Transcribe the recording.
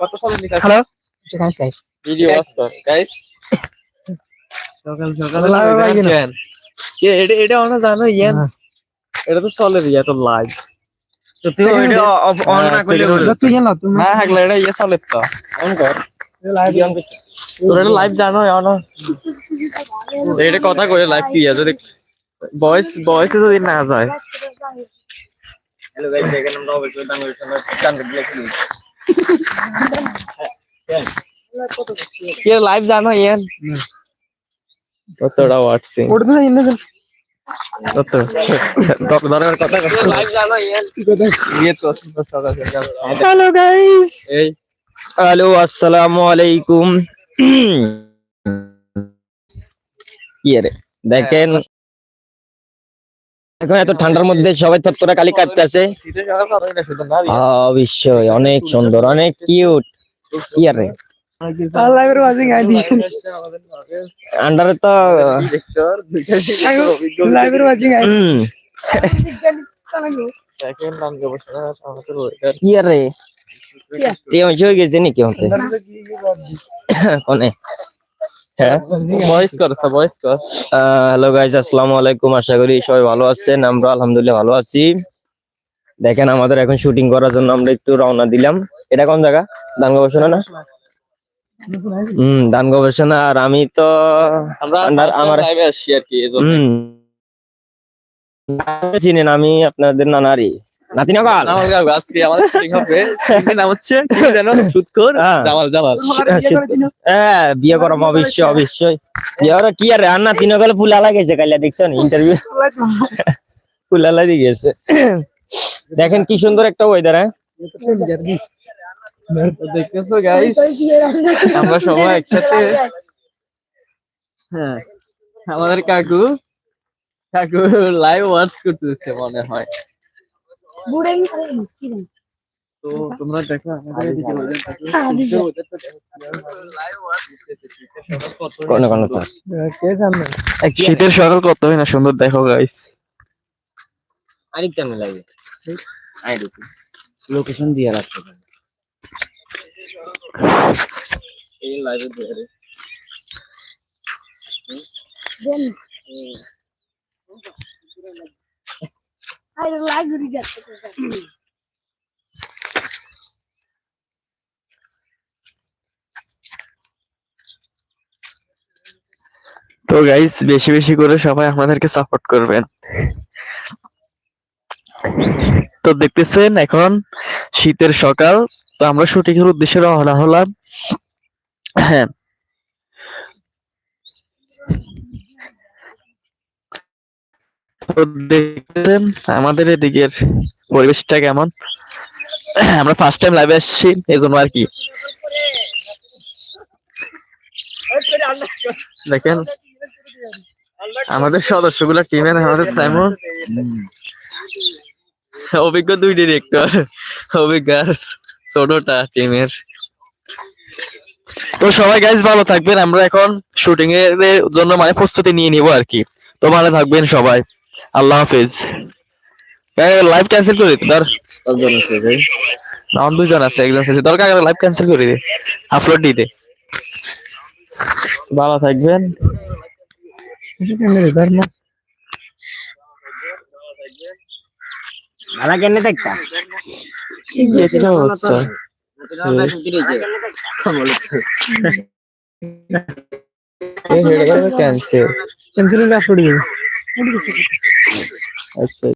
কত সালে নিচে হ্যালো? ভিডিও ওয়াচ কর গাইস সকাল সকাল হবে কিনা? কে এটা এটা আমরা জানো ইয়ান। হ্যাঁ। এটা তো চলে রিয়া তো লাইভ তো তুই এটা অন না করলে তুই জানো তুমি না হাগলা এটা ইয়ে চলে তো। অন কর। লাইভ তোর জানো এটা কথা কই লাইভ কি যদি ভয়েস ভয়েসে যদি না যায়। হ্যালো গাইস দেখেন আমরা অবশ্যই দান করেছি দান করে কি লাইভ জানো ইয়ান কতটা ওয়াটসিং ওটা তো ইন্দ্র কত কত দরকার কথা লাইভ জানো ইয়ান ইয়ে তো সকাল সকাল হ্যালো গাইস এই হ্যালো আসসালামু আলাইকুম কি রে দেখেন এখন এত ঠান্ডার মধ্যে সবাই থরথরা কালি কাটতেছে অবশ্যই অনেক সুন্দর অনেক কিউট কি রে লাইভের ওয়াচিং আইডি আন্ডারে তো কি রে তে হয়ে গেছে নাকি হ্যাঁ ভয়েস কর ভয়েস কর। হ্যালো আসসালামু আলাইকুম আশা করি সবাই ভালো আছেন আমরা আলহামদুলিল্লাহ ভালো আছি। দেখেন আমাদের এখন শুটিং করার জন্য আমরা একটু রওনা দিলাম। এটা কোন জায়গা? গবেষণা না? হম দান গবেষণা আর আমি তো আমরা আমার- আমার আসছি আর কি চিনেন আমি আপনাদের নানারি আজকে আমাদের হবে। নাম হচ্ছে কি জানো সুৎকর হ্যাঁ। জামাল জামাল। হ্যাঁ বিয়ে অবশ্যই অবশ্যই। বিয়ে করা কি আর রান্না কাইলা দেখছেন ইন্টারভিউ ফুলা লাগি গেছে। দেখেন কি সুন্দর একটা ওয়েদার হ্যাঁ? তো দেখতেছো গাইস আমরা সবাই একসাথে। হ্যাঁ আমাদের কাকু কাকু লাইভ ওয়াচ করতেছে মনে হয়। তো তোমরা দেখো আমাদের এদিকে ওদের। শীতের সকাল কত কোন কোন স্যার? কে জানে? শীতের সকাল কত হয় না সুন্দর দেখো গাইস আরেকটা মেলা আইডি লোকেশন দিয়ে রাখতে এই লাইভে ধরে তো গাইস বেশি বেশি করে সবাই আমাদেরকে সাপোর্ট করবেন। তো দেখতেছেন এখন শীতের সকাল, তো আমরা শুটিং এর উদ্দেশ্যে রওনা হলাম। হ্যাঁ আমাদের এদিকের পরিবেশটা কেমন? আমরা ফার্স্ট টাইম লাইভে আসছি এই জন্য আর কি। দেখেন, আমাদের সদস্যগুলো টিমের আমাদের সাইমন অভিজ্ঞ দুই ডিরেক্টর অভিজ্ঞ ছোটটা টিমের তো সবাই গাইজ ভালো থাকবেন, আমরা এখন শুটিং এর জন্য মানে প্রস্তুতি নিয়ে নিব আর কি। তো ভালো থাকবেন সবাই। আল্লাহ হাফেজ। লাইভ ক্যান্সেল করে দিতে ধর। আমার দুজন আছে একজন আছে। দরকার লাইভ ক্যান্সেল করে দে। আপলোড দিতে ভালো থাকবেন। দেখতা কি অবস্থা। ক্যান্সেল ক্যান্সেল করে আপলোড ਅੱਛਾ